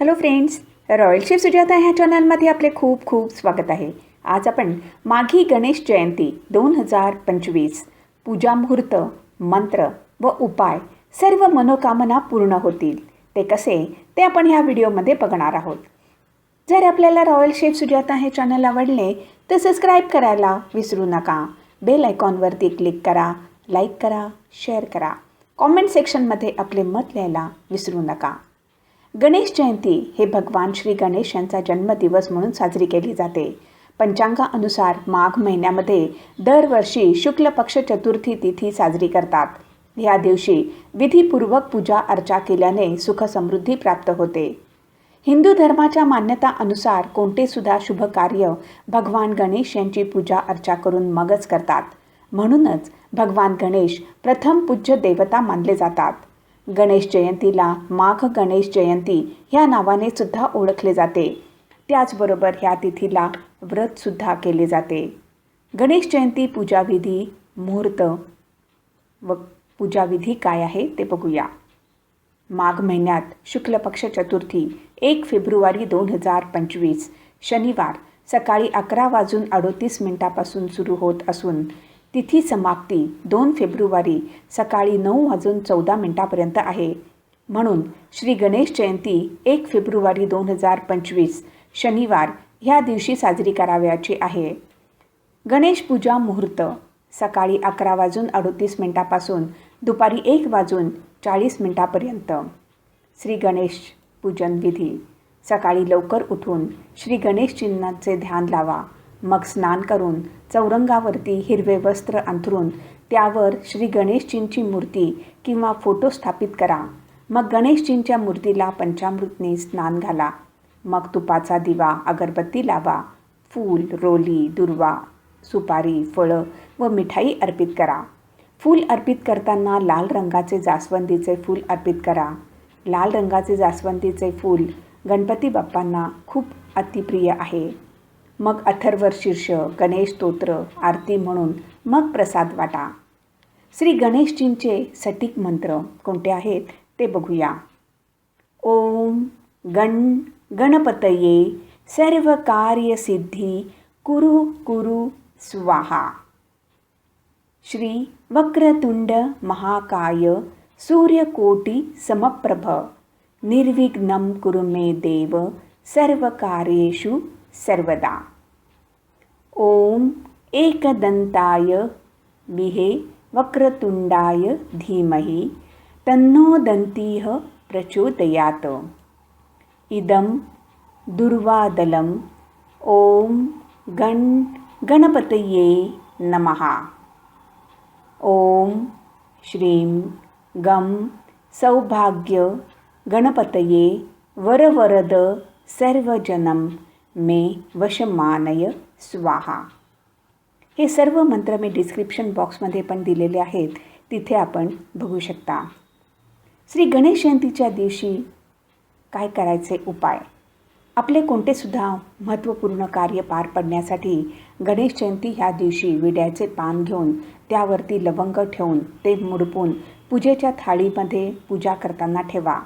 Hello friends royal chef Sujata ह्या चॅनलमध्ये आपले खूप खूप स्वागत आहे. आज आपण माघी गणेश जयंती दोन हजार पंचवीस पूजा मुहूर्त मंत्र व उपाय सर्व मनोकामना पूर्ण होतील. ते कसे? ते आपण ह्या व्हिडिओमध्ये बघणार आहोत. जर आपल्याला रॉयल शेफ सुजाता हे चॅनल आवडले तर सबस्क्राईब करायला विसरू नका. बेल आयकॉनवरती क्लिक करा लाईक करा शेअर करा. कॉमेंट सेक्शनमध्ये आपले मत लिहायला विसरू नका. गणेश जयंती हे भगवान श्री गणेश यांचा जन्मदिवस म्हणून साजरी केली जाते. पंचांगानुसार माघ महिन्यामध्ये दरवर्षी शुक्ल पक्ष चतुर्थी तिथी साजरी करतात. या दिवशी विधीपूर्वक पूजा अर्चा केल्याने सुख समृद्धी प्राप्त होते. हिंदू धर्माच्या मान्यता अनुसार कोणतेसुद्धा शुभ कार्य भगवान गणेश यांची पूजा अर्चा करून मगच करतात. म्हणूनच भगवान गणेश प्रथम पूज्य देवता मानले जातात. गणेश जयंतीला माघ गणेश जयंती ह्या नावाने सुद्धा ओळखले जाते. त्याचबरोबर ह्या तिथीला व्रतसुद्धा केले जाते. गणेश जयंती पूजाविधी मुहूर्त व पूजाविधी काय आहे ते बघूया. माघ महिन्यात शुक्ल पक्ष चतुर्थी एक फेब्रुवारी दोन हजार पंचवीस शनिवार सकाळी अकरा वाजून अडोतीस मिनिटापासून सुरू होत असून तिथी समाप्ती दोन फेब्रुवारी सकाळी नऊ वाजून चौदा मिनिटापर्यंत आहे. म्हणून श्री गणेश जयंती एक फेब्रुवारी दोन हजार पंचवीस शनिवार ह्या दिवशी साजरी करावयाची आहे. गणेश पूजा मुहूर्त सकाळी अकरा वाजून अडतीस मिनिटापासून दुपारी एक वाजून चाळीस मिनिटापर्यंत. श्री गणेश पूजन विधी सकाळी लवकर उठून श्री गणेश चिन्हाचे ध्यान लावा. मग स्नान करून चौरंगावरती हिरवे वस्त्र अंथरून त्यावर श्री गणेशजींची मूर्ती किंवा फोटो स्थापित करा. मग गणेशजींच्या मूर्तीला पंचामृतने स्नान घाला. मग तुपाचा दिवा अगरबत्ती लावा. फूल रोली दुर्वा सुपारी फळं व मिठाई अर्पित करा. फूल अर्पित करताना लाल रंगाचे जास्वंदीचे फूल अर्पित करा. लाल रंगाचे जास्वंदीचे फूल गणपती बाप्पांना खूप अतिप्रिय आहे. मग अथर्वर शीर्ष गणेश स्तोत्र आरती म्हणून मग प्रसाद वाटा. श्री गणेशजींचे सटीक मंत्र कोणते आहेत ते बघूया. ओम गण गणपतये सर्व कार्यसिद्धी कुरु कुरु स्वाहा. श्री वक्रतुंड महाकाय सूर्यकोटी समप्रभ निर्विघ्नं कुरु मे देव सर्वकार्येषु सर्वदा। ओम एकदंताय विहे वक्रतुंडाय धीमहि तन्नो दन्तीः प्रचोदयात्। इदं दुर्वादलम्। ॐ गण गणपतये नमः। ॐ श्रीं गं सौभाग्य गणपतये वरवरद सर्वजनं मे वशमानय स्वाहा. हे सर्व मंत्र मी डिस्क्रिप्शन बॉक्समध्ये पण दिलेले आहेत. तिथे आपण बघू शकता. श्री गणेश जयंतीच्या दिवशी काय करायचे उपाय? आपले कोणतेसुद्धा महत्त्वपूर्ण कार्य पार पडण्यासाठी गणेश जयंती ह्या दिवशी विड्याचे पान घेऊन त्यावरती लवंग ठेवून ते मुडपून पूजेच्या थाळीमध्ये पूजा करताना ठेवा.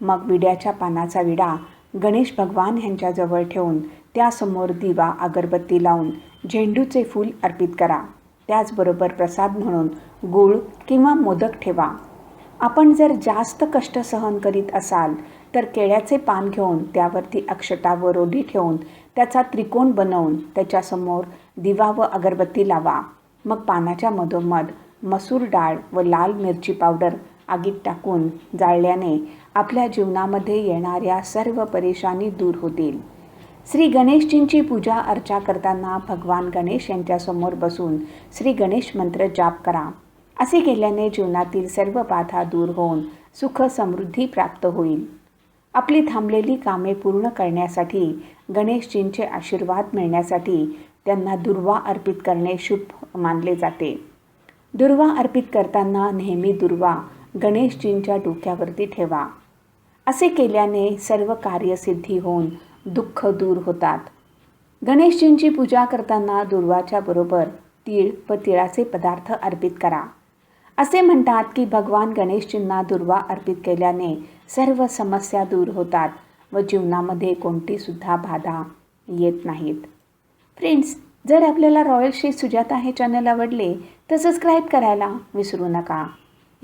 मग विड्याच्या पानाचा विडा गणेश भगवान ह्यांच्याजवळ ठेवून त्यासमोर दिवा अगरबत्ती लावून झेंडूचे फूल अर्पित करा. त्याचबरोबर प्रसाद म्हणून गूळ किंवा मोदक ठेवा. आपण जर जास्त कष्ट सहन करीत असाल तर केळ्याचे पान घेऊन त्यावरती अक्षता व रोढी ठेवून त्याचा त्रिकोण बनवून त्याच्यासमोर दिवा व अगरबत्ती लावा. मग पानाच्या मधोमध मसूर डाळ व लाल मिरची पावडर आगीत टाकून जाळल्याने आपल्या जीवनामध्ये येणाऱ्या सर्व परेशानी दूर होतील. श्री गणेशजींची पूजा अर्चा करताना भगवान गणेश यांच्यासमोर बसून श्री गणेश मंत्र जाप करा. असे केल्याने जीवनातील सर्व बाधा दूर होऊन सुख समृद्धी प्राप्त होईल. आपली थांबलेली कामे पूर्ण करण्यासाठी गणेशजींचे आशीर्वाद मिळण्यासाठी त्यांना दुर्वा अर्पित करणे शुभ मानले जाते. दुर्वा अर्पित करताना नेहमी दुर्वा गणेशजींच्या डोक्यावरती ठेवा. असे केल्याने सर्व कार्यसिद्धी होऊन दुःख दूर होतात. गणेशजींची पूजा करताना दुर्वाच्या बरोबर तीळ व तिळाचे पदार्थ अर्पित करा. असे म्हणतात की भगवान गणेशजींना दुर्वा अर्पित केल्याने सर्व समस्या दूर होतात व जीवनामध्ये कोणतीसुद्धा बाधा येत नाहीत. फ्रेंड्स जर आपल्याला रॉयल श्री सुजाता हे चॅनल आवडले तर सबस्क्राईब करायला विसरू नका.